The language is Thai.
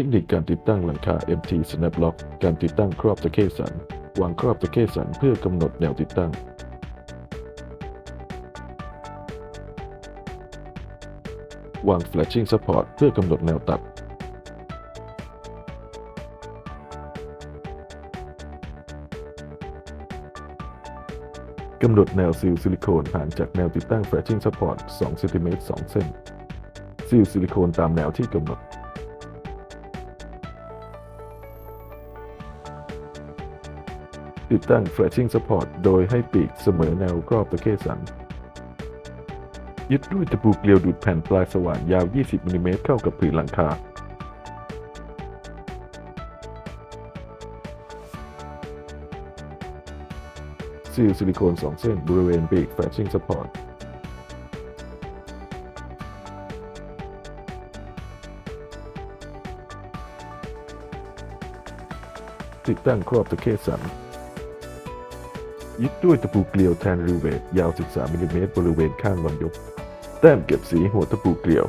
ทคนิคการติดตั้งหลังคา MT Snap Lock การติดตั้งครอบตะเข้สัน วางครอบตะเข้สันเพื่อกำหนดแนวติดตั้ง วาง Flashing Support เพื่อกำหนดแนวตัด กำหนดแนวซีลซิลิโคนห่างจากแนวติดตั้ง Flashing Support 2เซนติเมตร2เส้นซีลซิลิโคนตามแนวที่กำหนด ติดตั้ง Flashing Support โดยให้ปีกเสมอแนวครอบตะเข้สัน ยึดด้วยตะปูเกลียวดูดแผ่นปลายสว่านยาว 20มิลลิเมตรเข้ากับผืนหลังคา ซีลซิลิโคน2เส้นบริเวณปีก Flashing Support ติดตั้งครอบตะเข้สัน ยึดด้วยตะปูเกลียวแทนริเวทยาว 13มิลลิเมตรบริเวณข้างวันยก แต้มเก็บสีหัวตะปูเกลียว